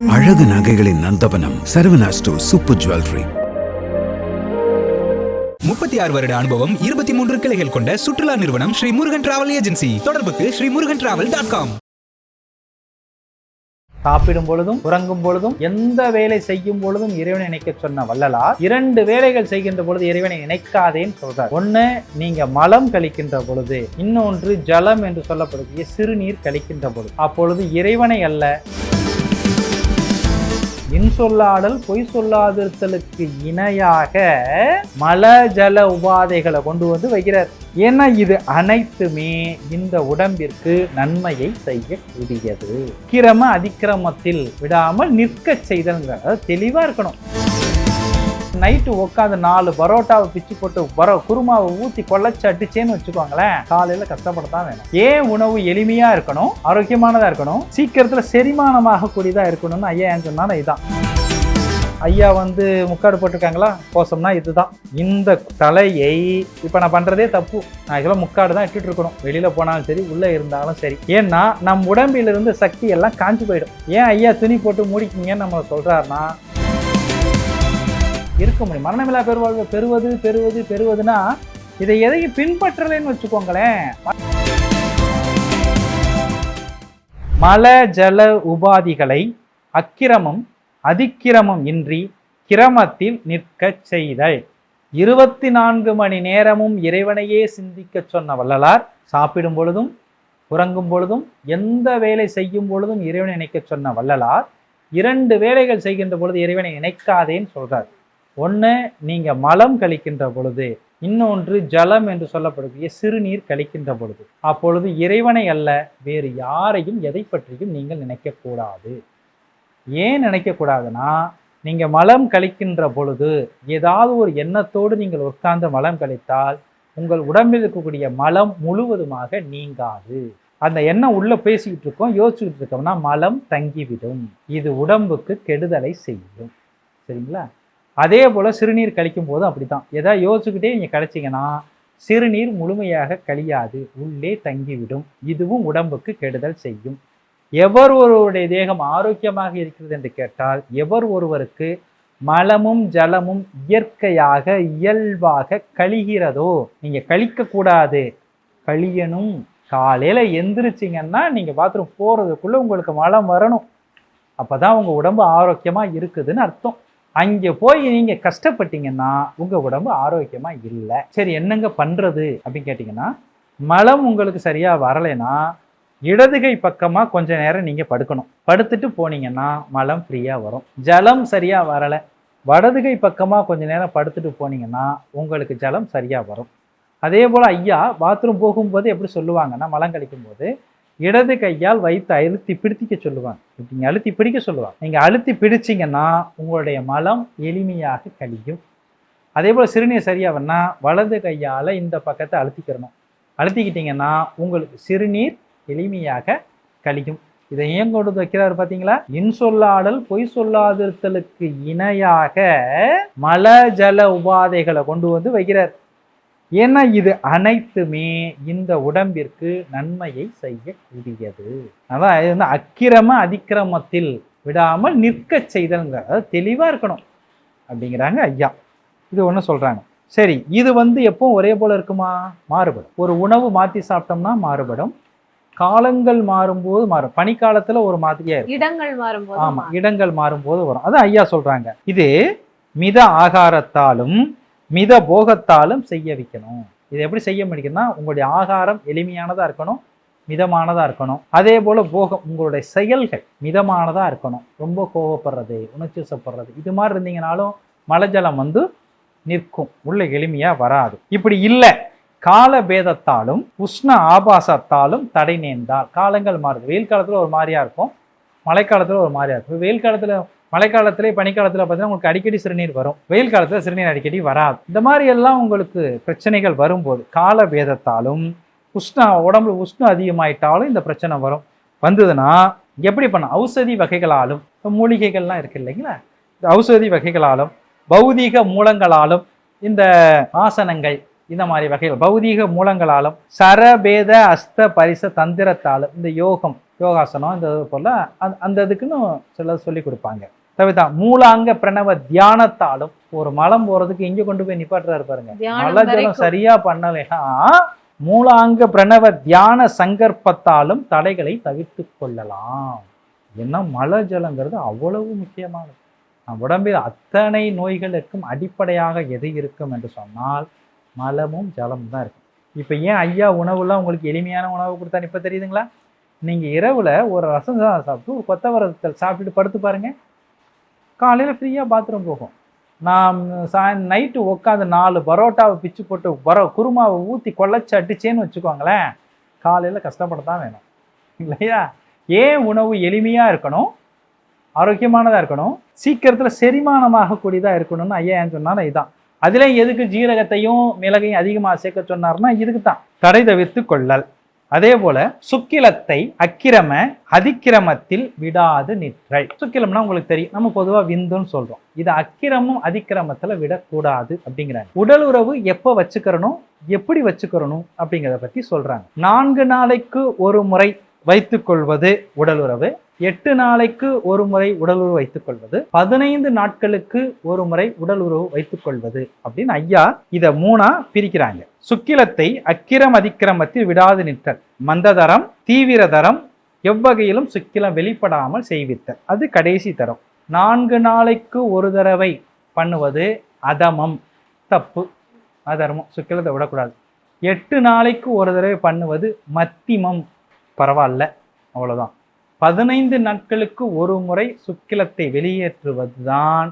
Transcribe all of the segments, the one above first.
அழகு நகைகளின் நந்தவனம் Saravana store super jewellery. முப்பத்தி ஆறு வருட அனுபவம் இருபத்தி மூன்று கிளைகள் கொண்ட சுற்றுலா நிறுவனம் ஸ்ரீ முருகன் டிராவல் ஏஜென்சி. தொடர்புக்கு Sri Murugan travel dot com. சாப்பிடும் பொழுதும் உறங்கும் பொழுதும் எந்த வேலை செய்யும் பொழுதும் இறைவனை நினைக்க சொன்ன வள்ளலார் இரண்டு வேலைகள் செய்கின்ற பொழுது இறைவனை நினைக்காதேன்னு சொல்றார். ஒண்ணு நீங்க மலம் கழிக்கின்ற பொழுது இன்னொன்று ஜலம் என்று சொல்லப்படக்கூடிய சிறுநீர் கழிக்கின்ற பொழுது. அப்பொழுது இறைவனை அல்ல இன் சொல்லாடல் பொய் சொல்லாதிருத்தலுக்கு இணையாக மல ஜல உபாதைகளை கொண்டு வந்து வைக்கிறார். ஏன்னா இது அனைத்துமே இந்த உடம்பிற்கு நன்மையை செய்யக்கூடியது. கிரம அதிக்கிரமத்தில் விடாமல் நிற்க செய்தல் தெளிவா இருக்கணும். நைட்டு உட்காந்து நாலு பரோட்டாவை பிச்சு போட்டு பரோ குருமாவை ஊற்றி கொள்ளச்சு அடிச்சேன்னு வச்சுக்கோங்களேன். காலையில் கஷ்டப்படத்தான் வேணும். ஏன் உணவு எளிமையாக இருக்கணும்? ஆரோக்கியமானதாக இருக்கணும்? சீக்கிரத்தில் செரிமானமாக கூடியதாக இருக்கணும்னு ஐயா ஏன் சொன்னால் இதுதான் ஐயா வந்து முக்காடு போட்டிருக்காங்களா? கோசம்னா இதுதான். இந்த தலையை இப்போ நான் பண்ணுறதே தப்பு. நான் ஆக்சுவலாக முக்காடு தான் இட்டுட்டு இருக்கணும். வெளியில் போனாலும் சரி உள்ளே இருந்தாலும் சரி. ஏன்னா நம் உடம்பிலிருந்து சக்தி எல்லாம் காஞ்சு போயிடும். ஏன் ஐயா துணி போட்டு மூடிக்கிங்கன்னு நம்ம சொல்கிறாருன்னா இருக்க முடியும் மரணமில்லா பெருவாழ்வு பெறுவது பெறுவது பெறுவதுன்னா இதை எதையும் பின்பற்றலைன்னு வச்சுக்கோங்களேன். மல ஜல உபாதிகளை அக்கிரமம் அதிக்கிரமம் இன்றி கிரமத்தில் நிற்கச் செய்தல். இருபத்தி நான்கு மணி நேரமும் இறைவனையே சிந்திக்கச் சொன்ன வள்ளலார் சாப்பிடும் பொழுதும் உறங்கும் பொழுதும் எந்த வேலை செய்யும் பொழுதும் இறைவனை நினைக்கச் சொன்ன வள்ளலார் இரண்டு வேலைகள் செய்கின்ற பொழுது இறைவனை நினைக்காதேன்னு சொல்றார். ஒன்று நீங்கள் மலம் கழிக்கின்ற பொழுது இன்னொன்று ஜலம் என்று சொல்லப்படக்கூடிய சிறுநீர் கழிக்கின்ற பொழுது. அப்பொழுது இறைவனை அல்ல வேறு யாரையும் எதை பற்றியும் நீங்கள் நினைக்கக்கூடாது ஏன் நினைக்கக்கூடாதுன்னா நீங்கள் மலம் கழிக்கின்ற பொழுது ஏதாவது ஒரு எண்ணத்தோடு நீங்கள் உட்கார்ந்து மலம் கழித்தால் உங்கள் உடம்பில் இருக்கக்கூடிய மலம் முழுவதுமாக நீங்காது. அந்த எண்ணம் உள்ளே பேசிக்கிட்டு இருக்கோம் யோசிச்சுக்கிட்டு இருக்கோம்னா மலம் தங்கிவிடும். இது உடம்புக்கு கெடுதலை செய்யும். சரிங்களா? அதே போல் சிறுநீர் கழிக்கும் போது அப்படி தான் எதாவது யோசிச்சுக்கிட்டே நீங்கள் கழிச்சிங்கன்னா சிறுநீர் முழுமையாக கழியாது உள்ளே தங்கிவிடும். இதுவும் உடம்புக்கு கெடுதல் செய்யும். எவர் ஒருவருடைய தேகம் ஆரோக்கியமாக இருக்கிறது என்று கேட்டால் எவர் ஒருவருக்கு மலமும் ஜலமும் இயற்கையாக இயல்பாக கழிகிறதோ நீங்கள் கழிக்கக்கூடாது. கழியணும். காலையில் எந்திரிச்சிங்கன்னா நீங்கள் பாத்ரூம் போகிறதுக்குள்ளே உங்களுக்கு மலம் வரணும். அப்பதான் உங்கள் உடம்பு ஆரோக்கியமாக இருக்குதுன்னு அர்த்தம். அங்கே போய் நீங்கள் கஷ்டப்பட்டீங்கன்னா உங்கள் உடம்பு ஆரோக்கியமாக இல்லை. சரி என்னங்க பண்ணுறது அப்படின்னு கேட்டிங்கன்னா மலம் உங்களுக்கு சரியாக வரலைன்னா இடதுகை பக்கமாக கொஞ்ச நேரம் நீங்கள் படுக்கணும். படுத்துட்டு போனீங்கன்னா மலம் ஃப்ரீயாக வரும். ஜலம் சரியாக வரலை. வடதுகை பக்கமாக கொஞ்ச நேரம் படுத்துட்டு போனீங்கன்னா உங்களுக்கு ஜலம் சரியாக வரும். அதே போல் ஐயா பாத்ரூம் போகும்போது எப்படி சொல்லுவாங்கன்னா மலம் கழிக்கும் போது இடது கையால் வைத்து அழுத்தி பிடித்திக்க சொல்லுவாங்க. நீங்கள் அழுத்தி பிடிக்க சொல்லுவாங்க. நீங்கள் அழுத்தி பிடிச்சிங்கன்னா உங்களுடைய மலம் எளிமையாக கழியும். அதே போல் சிறுநீர் சரியாகனா வலது கையால் இந்த பக்கத்தை அழுத்திக்கிறணும். அழுத்திக்கிட்டீங்கன்னா உங்களுக்கு சிறுநீர் எளிமையாக கழியும். இதை ஏன் கொண்டு வைக்கிறார் வைக்கிறாரு இன்சொல்லாடல் இன் சொல்லாடல் பொய் சொல்லாதிருத்தலுக்கு இணையாக மல ஜல உபாதைகளை கொண்டு வந்து வைக்கிறார். ஏன்னா இது அனைத்துமே இந்த உடம்பிற்கு நன்மையை செய்யக்கூடியது. அதான் இது வந்து அக்கிரம அதிக்கிரமத்தில் விடாமல் நிற்க செய்தல்ங்கிற அதாவது தெளிவா இருக்கணும் அப்படிங்கிறாங்க ஐயா. இது ஒண்ணு சொல்றாங்க. சரி இது வந்து எப்போ ஒரே போல இருக்குமா? மாறுபடும். ஒரு உணவு மாத்தி சாப்பிட்டோம்னா மாறுபடும். காலங்கள் மாறும்போது மாறும். பனிக்காலத்துல ஒரு மாதிரியா இருக்கும். இடங்கள் மாறும்போது ஆமா. இடங்கள் மாறும்போது வரும். அது ஐயா சொல்றாங்க. இது மித ஆகாரத்தாலும் மித போகத்தாலும் செய்ய வைக்கணும். இது எப்படி செய்ய முடியும்னா உங்களுடைய ஆகாரம் எளிமையானதாக இருக்கணும் மிதமானதாக இருக்கணும். அதே போல் போகம் உங்களுடைய செயல்கள் மிதமானதாக இருக்கணும். ரொம்ப கோவப்படுறது உணர்ச்சிசப்படுறது இது மாதிரி இருந்தீங்கனாலும் மலைஜலம் வந்து நிற்கும். உள்ள எளிமையாக வராது. இப்படி இல்லை. கால பேதத்தாலும் உஷ்ண ஆபாசத்தாலும் தடை நேர்ந்தால் காலங்கள் மாறுது. வெயில் காலத்தில் ஒரு மாதிரியாக இருக்கும் மழைக்காலத்தில் ஒரு மாதிரியாக இருக்கும். வெயில் காலத்தில் மழைக்காலத்துல பனிக்காலத்தில் பார்த்தீங்கன்னா உங்களுக்கு அடிக்கடி சிறுநீர் வரும். வெயில் காலத்தில் சிறுநீர் அடிக்கடி வராது. இந்த மாதிரி எல்லாம் உங்களுக்கு பிரச்சனைகள் வரும்போது கால வேதத்தாலும் உஷ்ணம் உடம்புல உஷ்ணம் அதிகமாயிட்டாலும் இந்த பிரச்சனை வரும். வந்ததுன்னா எப்படி பண்ண ஔஷதி வகைகளாலும் இப்போ மூலிகைகள்லாம் இருக்கு இல்லைங்களா? இந்த ஔஷதி வகைகளாலும் பௌதீக மூலங்களாலும் இந்த ஆசனங்கள் இந்த மாதிரி வகைகள் பௌதீக மூலங்களாலும் சரபேத அஸ்த பரிச தந்திரத்தாலும் இந்த யோகம் யோகாசனம் இந்த இது போல அந்த அந்த இதுக்குன்னு சில சொல்லி கொடுப்பாங்க. தவிர்த்தா மூலாங்க பிரணவ தியானத்தாலும் ஒரு மலம் போறதுக்கு எங்க கொண்டு போய் நிப்பாட்டுறாரு பாருங்க. மலஜலம். சரியா பண்ணலைன்னா மூலாங்க பிரணவ தியான சங்கற்பத்தாலும் தடைகளை தவிர்த்து கொள்ளலாம். என்ன மலஜலங்கிறது அவ்வளவு முக்கியமானது. நம் உடம்பில் அத்தனை நோய்களுக்கும் அடிப்படையாக எது இருக்கும் என்று சொன்னால் மலமும் ஜலமும் தான் இருக்கும். இப்போ ஏன் ஐயா உணவுலாம் உங்களுக்கு எளிமையான உணவு கொடுத்தா இப்போ தெரியுதுங்களா? நீங்க இரவுல ஒரு ரசம் சாதம் சாப்பிட்டு ஒரு கொத்தவரத்தல் சாப்பிட்டுட்டு படுத்து பாருங்க. காலையில் ஃப்ரீயாக பாத்ரூம் போகும். நான் சாய் நைட்டு உட்காந்து நாலு பரோட்டாவை பிச்சு போட்டு பரோ குருமாவை ஊற்றி கொள்ளச்சி அடிச்சேன்னு வச்சுக்கோங்களேன் காலையில் கஷ்டப்பட தான் வேணும். இல்லையா? ஏன் உணவு எளிமையாக இருக்கணும்? ஆரோக்கியமானதாக இருக்கணும்? சீக்கிரத்தில் செரிமானமாகக்கூடியதாக இருக்கணும்னு ஐயா ஏன் சொன்னாலும் இதுதான் அதில் எதுக்கு ஜீரகத்தையும் மிளகையும் அதிகமாக சேர்க்க சொன்னார்னா இதுக்கு தான் தடை தவிர்த்து கொள்ளல். அதே போல சுக்கிலத்தை அக்கிரம அதிக்கிரமத்தில் விடாது நிற்றல். சுக்கிலம்னா உங்களுக்கு தெரியும். நம்ம பொதுவா விந்துன்னு சொல்றோம். இது அக்கிரமும் அதிக்கிரமத்துல விடக்கூடாது அப்படிங்கிறாங்க. உடல் உறவு எப்ப வச்சுக்கிறணும்? எப்படி வச்சுக்கிறணும்? அப்படிங்கிறத பத்தி சொல்றாங்க. நான்கு நாளைக்கு ஒரு முறை வைத்துக் கொள்வது உடல் உறவு எட்டு நாளைக்கு ஒரு முறை உடல் உறவு வைத்துக் கொள்வது பதினைந்து நாட்களுக்கு ஒரு முறை உடல் உறவு வைத்துக் கொள்வது அப்படின்னு ஐயா இத மூணா பிரிக்கிறாங்க. சுக்கிலத்தை அக்கிரம் அதிக்கிரமத்தில் விடாது நிற்றல். மந்ததரம் தீவிரதரம் எவ்வகையிலும் சுக்கிலம் வெளிப்படாமல் செய்வித்தல். அது கடைசி தரம். நான்கு நாளைக்கு ஒரு தடவை பண்ணுவது அதமம். தப்பு. அதர்மம். சுக்கிலத்தை விடக்கூடாது. எட்டு நாளைக்கு ஒரு தடவை பண்ணுவது மத்திமம். பரவாயில்ல. அவ்வளோதான் பதினைந்து நாட்களுக்கு ஒரு முறை சுக்கிலத்தை வெளியேற்றுவதுதான்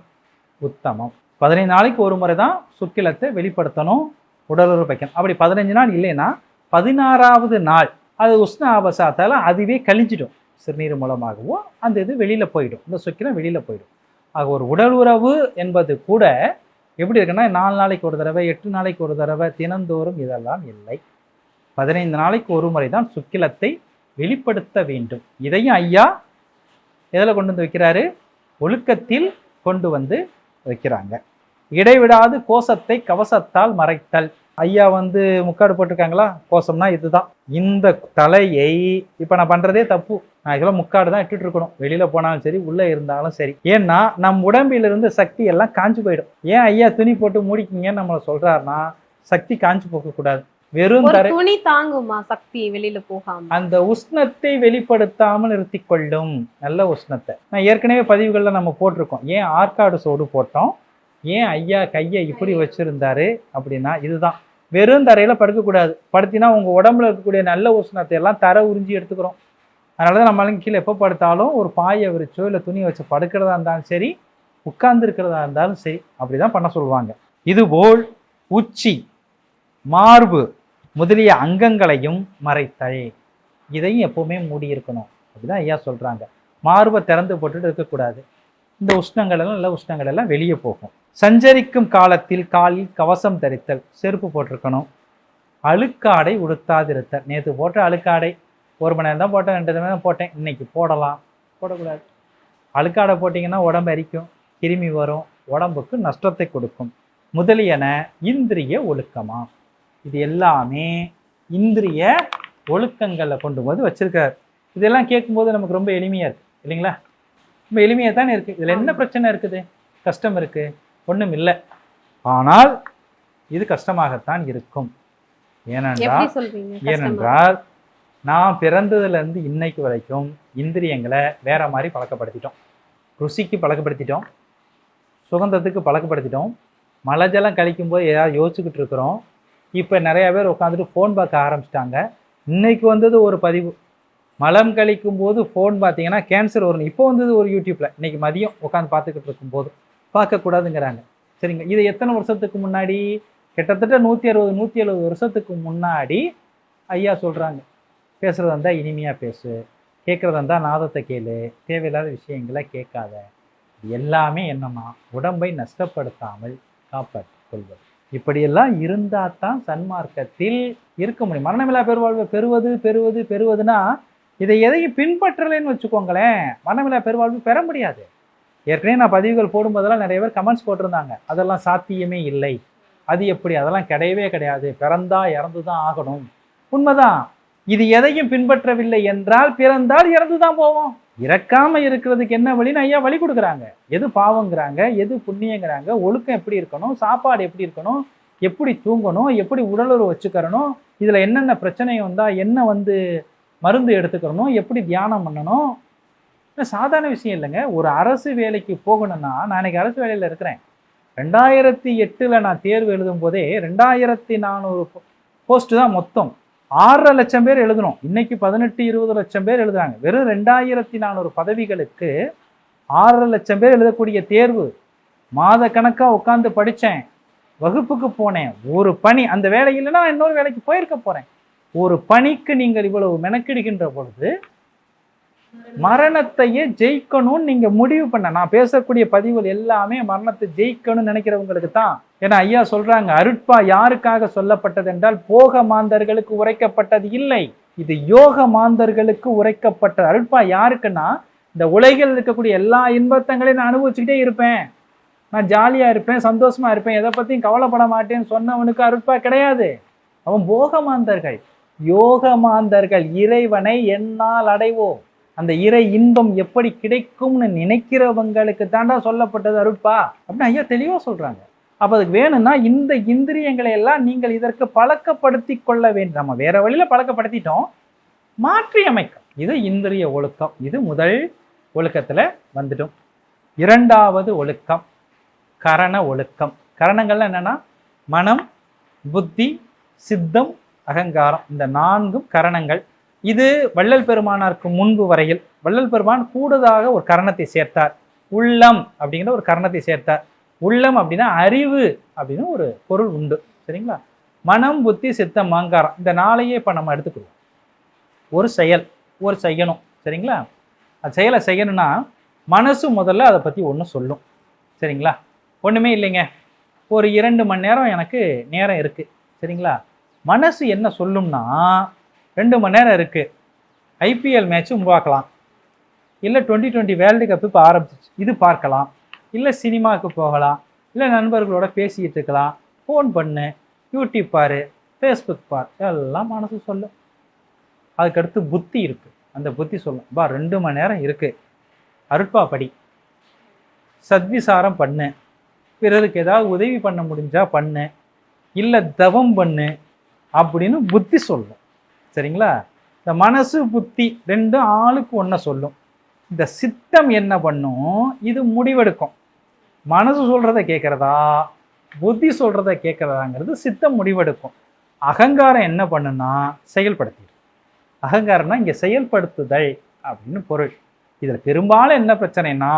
உத்தமம். பதினைந்து நாளைக்கு ஒரு முறை தான் சுக்கிலத்தை வெளிப்படுத்தணும் உடலுறவு வைக்கணும் அப்படி பதினஞ்சு நாள் இல்லைன்னா பதினாறாவது நாள் அது உஷ்ண ஆபசாத்தால் அதுவே கழிஞ்சிடும். சிறுநீர் மூலமாகவோ அந்த இது வெளியில் போயிடும். இந்த சுக்கிலம் வெளியில் போயிடும். ஆக ஒரு உடல் உறவு என்பது கூட எப்படி இருக்குன்னா நாலு நாளைக்கு ஒரு தடவை எட்டு நாளைக்கு ஒரு தடவை தினந்தோறும் இதெல்லாம் இல்லை. பதினைந்து நாளைக்கு ஒரு முறை தான் சுக்கிலத்தை வெளிப்படுத்த வேண்டும். இதையும் ஐயா எதில் கொண்டு வந்து வைக்கிறாரு? ஒழுக்கத்தில் கொண்டு வந்து வைக்கிறாங்க. இடைவிடாது கோஷத்தை கவசத்தால் மறைத்தல். ஐயா வந்து முக்காடு போட்டிருக்காங்களா? கோஷம்னா இதுதான். இந்த தலையை இப்போ நான் பண்றதே தப்பு. நான் இதெல்லாம் முக்காடு தான் இட்டுட்டு இருக்கணும். வெளியில போனாலும் சரி உள்ள இருந்தாலும் சரி. ஏன்னா நம் உடம்பிலிருந்து சக்தி எல்லாம் காஞ்சு போயிடும். ஏன் ஐயா துணி போட்டு மூடிக்கிங்கன்னு நம்மளை சொல்றாருன்னா சக்தி காஞ்சு போக கூடாது வெறும் துணி தாங்குமா சக்தி வெளியில போகாம? அந்த உஷ்ணத்தை வெளிப்படுத்தாமல் நிறுத்திக் கொள்ளும் நல்ல உஷ்ணத்தை. நான் ஏற்கனவே பதிவுகள்ல நம்ம போட்டிருக்கோம். ஏன் ஆற்காடு சோடு போட்டோம்? ஏன் ஐயா கையை இப்படி வச்சிருந்தாரு அப்படின்னா இதுதான். வெறும் தரையில படுக்கக்கூடாது. படுத்தினா உங்க உடம்புல இருக்கக்கூடிய நல்ல உஷ்ணத்தை எல்லாம் தரை உறிஞ்சி எடுத்துக்கிறோம். அதனாலதான் நம்மளும் கீழே எப்போ படுத்தாலும் ஒரு பாயை விரிச்சோ இல்லை துணியை வச்சு படுக்கிறதா இருந்தாலும் சரி உட்கார்ந்து இருக்கிறதா இருந்தாலும் சரி அப்படிதான் பண்ண சொல்லுவாங்க. இதுபோல் உச்சி மார்பு முதலிய அங்கங்களையும் மறைத்தல். இதையும் எப்பவுமே மூடி இருக்கணும் அப்படிதான் ஐயா சொல்றாங்க. மார்பை திறந்து போட்டுட்டு இருக்கக்கூடாது. இந்த உஷ்ணங்கள் எல்லாம் நல்ல உஷ்ணங்கள் எல்லாம் வெளியே போகும். சஞ்சரிக்கும் காலத்தில் காலில் கவசம் தரித்தல் செருப்பு போட்டிருக்கணும். அழுக்காடை உடுத்தாதிருத்தல். நேற்று போட்ட அழுக்காடை. ஒரு மணி நேரம் தான் போட்டேன் ரெண்டு மணி நேரம் போட்டேன். இன்னைக்கு போடலாம். போடக்கூடாது. அழுக்காடை போட்டிங்கன்னா உடம்பு அரிக்கும். கிருமி வரும். உடம்புக்கு நஷ்டத்தை கொடுக்கும். முதலியன இந்திரிய ஒழுக்கமாக இது எல்லாமே இந்திரிய ஒழுக்கங்களை கொண்டு வந்து வச்சிருக்காரு. இதெல்லாம் கேட்கும்போது நமக்கு ரொம்ப எளிமையா இருக்கு இல்லைங்களா? ரொம்ப எளிமையா தானே இருக்கு. இதுல என்ன பிரச்சனை இருக்குது? கஷ்டம் இருக்கு. ஒண்ணும் இல்லை. ஆனால் இது கஷ்டமாகத்தான் இருக்கும். ஏனென்றால்? ஏனென்றால் நான் பிறந்ததுல இருந்து இன்னைக்கு வரைக்கும் இந்திரியங்களை வேற மாதிரி பழக்கப்படுத்திட்டோம். ருசிக்கு பழக்கப்படுத்திட்டோம். சுகந்தத்துக்கு பழக்கப்படுத்திட்டோம். மலை ஜலம் கழிக்கும் போது ஏதாவது யோசிச்சுக்கிட்டு இருக்கிறோம். இப்போ நிறைய பேர் உட்காந்துட்டு ஃபோன் பார்க்க ஆரம்பிச்சிட்டாங்க. இன்னைக்கு வந்தது ஒரு பதிவு. மலம் கழிக்கும் போது ஃபோன் பார்த்தீங்கன்னா கேன்சர் வரும் இப்போ வந்தது ஒரு யூடியூப்பில் இன்னைக்கு மதியம் உட்காந்து பார்த்துக்கிட்டு இருக்கும்போது. பார்க்கக்கூடாதுங்கிறாங்க சரிங்க. இது எத்தனை வருஷத்துக்கு முன்னாடி? கிட்டத்தட்ட நூற்றி அறுபது நூற்றி எழுபது வருஷத்துக்கு முன்னாடி ஐயா சொல்கிறாங்க பேசுகிறதா இருந்தால் இனிமையாக பேசு. கேட்குறதா இருந்தால் நாதத்தை கேளு. தேவையில்லாத விஷயங்களை கேட்காத. எல்லாமே என்னன்னா உடம்பை நஷ்டப்படுத்தாமல் காப்பாற்றிக் கொள்வது. இப்படியெல்லாம் இருந்தால் தான் சன்மார்க்கத்தில் இருக்க முடியும். மரணமில்லா பெருவாழ்வை பெறுவது பெறுவது பெறுவதுன்னா இதை எதையும் பின்பற்றலைன்னு வச்சுக்கோங்களேன். மரணமில்லா பெருவாழ்வு பெற முடியாது. ஏற்கனவே நான் பதிவுகள் போடும்போதெல்லாம் நிறைய பேர் கமெண்ட்ஸ் போட்டிருந்தாங்க. அதெல்லாம் சாத்தியமே இல்லை. அது எப்படி? அதெல்லாம் கிடையவே கிடையாது. பிறந்தா இறந்து தான் ஆகணும். உண்மைதான். இது எதையும் பின்பற்றவில்லை என்றால் பிறந்தால் இறந்து தான் போவோம். இறக்காம இருக்கிறதுக்கு என்ன வழின்னு ஐயா வழி கொடுக்குறாங்க. எது பாவங்கிறாங்க எது புண்ணியங்கிறாங்க ஒழுக்கம் எப்படி இருக்கணும் சாப்பாடு எப்படி இருக்கணும் எப்படி தூங்கணும் எப்படி உடலுறவு வச்சுக்கிறணும் இதில் என்னென்ன பிரச்சனை வந்தால் என்ன வந்து மருந்து எடுத்துக்கிறணும் எப்படி தியானம் பண்ணணும் சாதாரண விஷயம் இல்லைங்க. ஒரு அரசு வேலைக்கு போகணும்னா நான் இன்னைக்கு அரசு வேலையில் இருக்கிறேன். ரெண்டாயிரத்தி எட்டில் நான் தேர்வு எழுதும் போதே ரெண்டாயிரத்தி நானூறு போஸ்ட்டு தான் மொத்தம். ஆறரை லட்சம் பேர் எழுதணும் இன்னைக்கு பதினெட்டு இருபது லட்சம் பேர் எழுதுறாங்க. வெறும் ரெண்டாயிரத்தி நானூறு பதவிகளுக்கு ஆறரை லட்சம் பேர் எழுதக்கூடிய தேர்வு. மாத கணக்காக உட்காந்து படித்தேன் வகுப்புக்கு போனேன். ஒரு பணி அந்த வேலை இல்லைன்னா நான் இன்னொரு வேலைக்கு போயிருக்க போறேன். ஒரு பணிக்கு நீங்கள் இவ்வளவு மெனக்கிடுகின்ற பொழுது மரணத்தையே ஜெயிக்கணும்னு நீங்க முடிவு பண்ண நான் பேசக்கூடிய பதிவுகள் எல்லாமே மரணத்தை ஜெயிக்கணும்னு நினைக்கிறவங்களுக்கு தான். ஏன்னா ஐயா சொல்றாங்க அருட்பா யாருக்காக சொல்லப்பட்டது என்றால் போக மாந்தர்களுக்கு உரைக்கப்பட்டது இல்லை. இது யோக மாந்தர்களுக்கு உரைக்கப்பட்ட அருட்பா யாருக்குன்னா இந்த உலகில் இருக்கக்கூடிய எல்லா இன்பத்தங்களையும் நான் அனுபவிச்சுக்கிட்டே இருப்பேன். நான் ஜாலியா இருப்பேன் சந்தோஷமா இருப்பேன். எதை பத்தியும் கவலைப்பட மாட்டேன்னு சொன்னவனுக்கு அருட்பா கிடையாது. அவன் போக மாந்தர்கள். யோக மாந்தர்கள் இறைவனை என்னால் அடைவோம். அந்த இறை இன்பம் எப்படி கிடைக்கும்னு நினைக்கிறவங்களுக்கு தாண்டா சொல்லப்பட்டது அருட்பா? அப்படின்னு ஐயா தெளிவாக சொல்றாங்க. அப்போ அதுக்கு வேணும்னா இந்த இந்திரியங்களை எல்லாம் நீங்கள் இதற்கு பழக்கப்படுத்தி கொள்ள வேண்டும் நம்ம வேற வழியில பழக்கப்படுத்திட்டோம். மாற்றி அமைக்கும். இது இந்திரிய ஒழுக்கம். இது முதல் ஒழுக்கத்துல வந்துட்டோம் இரண்டாவது ஒழுக்கம் கரண ஒழுக்கம். கரணங்கள்ல என்னன்னா மனம் புத்தி சித்தம் அகங்காரம். இந்த நான்கும் கரணங்கள். இது வள்ளல் பெருமானாருக்கு முன்பு வரையில் வள்ளல் பெருமான் கூடுதலாக ஒரு கரணத்தை சேர்த்தார். உள்ளம் அப்படிங்கிற ஒரு கரணத்தை சேர்த்தார். உள்ளம் அப்படின்னா அறிவு அப்படின்னு ஒரு பொருள் உண்டு. சரிங்களா? மனம் புத்தி சித்தம் அகங்காரம் இந்த நாளையே இப்போ நம்ம எடுத்துக்கிறோம் ஒரு செயல் ஒரு செய்யணும். சரிங்களா? அந்த செயலை செய்யணும்னா மனசு முதல்ல அதை பற்றி ஒன்று சொல்லும். சரிங்களா? ஒன்றுமே இல்லைங்க. ஒரு இரண்டு மணி நேரம் எனக்கு நேரம் இருக்குது சரிங்களா? மனசு என்ன சொல்லும்னா ரெண்டு மணி நேரம் இருக்குது ஐபிஎல் மேட்ச்சும் பார்க்கலாம் இல்லை டுவெண்ட்டி டுவெண்ட்டி வேர்ல்டு கப் இப்போ ஆரம்பிச்சிச்சு. இது பார்க்கலாம். இல்லை சினிமாவுக்கு போகலாம். இல்லை நண்பர்களோட பேசிக்கிட்டு இருக்கலாம். ஃபோன் பண்ணு யூடியூப் பாரு ஃபேஸ்புக் பார். எல்லாம் மனசு சொல்ல. அதுக்கடுத்து புத்தி இருக்குது அந்த புத்தி சொல்லும் பா ரெண்டு மணி நேரம் இருக்குது அருட்பா படி. சத்விசாரம் பண்ணு. பிறருக்கு ஏதாவது உதவி பண்ண முடிஞ்சால் பண்ணு. இல்லை தவம் பண்ணு. அப்படின்னு புத்தி சொல்லும் சரிங்களா? இந்த மனசு புத்தி ரெண்டும் ஆளுக்கு ஒன்றை சொல்லும். இந்த சித்தம் என்ன பண்ணும்? இது முடிவெடுக்கும். மனசு சொல்கிறத கேட்குறதா? புத்தி சொல்கிறத கேட்குறதாங்கிறது சித்தம் முடிவெடுக்கும். அகங்காரம் என்ன பண்ணுன்னா செயல்படுத்திடும். அகங்காரம்னா இங்கே செயல்படுத்துதல் அப்படின்னு பொருள். இதில் பெரும்பாலும் என்ன பிரச்சனைனா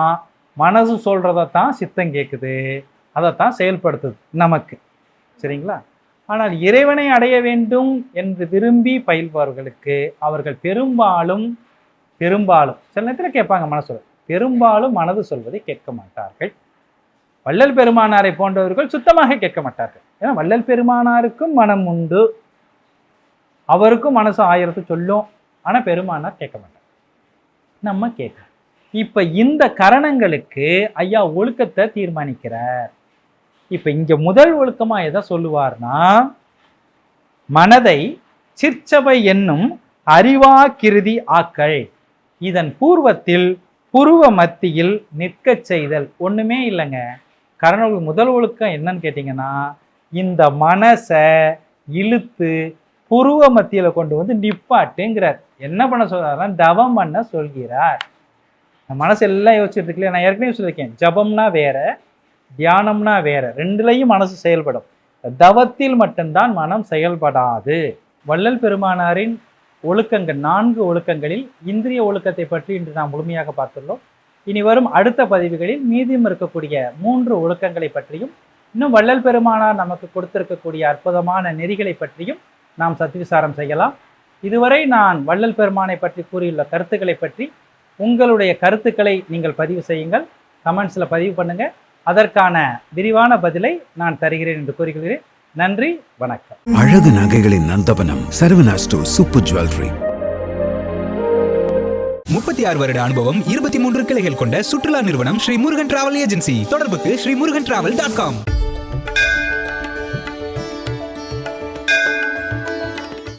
மனசு சொல்கிறத தான் சித்தம் கேட்குது அதைத்தான் செயல்படுத்துது நமக்கு. சரிங்களா? ஆனால் இறைவனை அடைய வேண்டும் என்று விரும்பி பயில்பவர்களுக்கு அவர்கள் பெரும்பாலும் பெரும்பாலும் சில நேரத்தில் கேட்பாங்க மனசு பெரும்பாலும் மனது சொல்வதை கேட்க மாட்டார்கள். வள்ளல் பெருமானாரை போன்றவர்கள் சுத்தமாக கேட்க மாட்டார்கள். ஏன்னா வள்ளல் பெருமானாருக்கும் மனம் உண்டு. அவருக்கும் மனசு ஆயிரத்து சொல்லும். ஆனால் பெருமானார் கேட்க மாட்டார். நம்ம கேட்க இப்போ இந்த கரணங்களுக்கு ஐயா ஒழுக்கத்தை தீர்மானிக்கிறார். இப்ப இங்க முதல் ஒழுக்கமா எதை சொல்லுவார்னா மனதை சிற்சபை என்னும் அறிவாக்கிருதி ஆக்கள் இதன் பூர்வத்தில் புருவ மத்தியில் நிற்கச் செய்தல். ஒண்ணுமே இல்லைங்க. கரணவுக்கு முதல் ஒழுக்கம் என்னன்னு கேட்டிங்கன்னா இந்த மனசை இழுத்து புருவ மத்தியில கொண்டு வந்து நிப்பாட்டுங்கிறார். என்ன பண்ண சொல்றாருன்னா தவம் பண்ண சொல்கிறார். மனசு எல்லாம் யோசிச்சுட்டு இருக்குல்ல நான் ஏற்கனவே சொல்லியிருக்கேன். ஜபம்னா வேற தியானம்னா வேற. ரெண்டுலையும் மனசு செயல்படும். தவத்தில் மட்டும்தான் மனம் செயல்படாது. வள்ளல் பெருமானாரின் ஒழுக்கங்கள் நான்கு ஒழுக்கங்களில் இந்திரிய ஒழுக்கத்தை பற்றி இன்று நாம் முழுமையாக பார்த்துள்ளோம். இனி வரும் அடுத்த பதிவுகளில் மீதியும் இருக்கக்கூடிய மூன்று ஒழுக்கங்களை பற்றியும் இன்னும் வள்ளல் பெருமானார் நமக்கு கொடுத்திருக்கக்கூடிய அற்புதமான நெறிகளை பற்றியும் நாம் சத்விசாரம் செய்யலாம். இதுவரை நான் வள்ளல் பெருமானை பற்றி கூறியுள்ள கருத்துக்களை பற்றி உங்களுடைய கருத்துக்களை நீங்கள் பதிவு செய்யுங்கள். கமெண்ட்ஸில் பதிவு பண்ணுங்கள் அதற்கான விரிவான பதிலை நான் தருகிறேன் என்று கூறுகிறேன் நன்றி வணக்கம். அழகு நகைகளின் நந்தவனம் சரவணா ஸ்டோர் சூப்பர் ஜுவல்லரி. முப்பத்தி ஆறு வருட அனுபவம் இருபத்தி மூன்று கிளைகள் கொண்ட சுற்றுலா நிறுவனம் ஸ்ரீ முருகன் டிராவல் ஏஜென்சி. தொடர்புக்கு Sri Murugan travel dot com.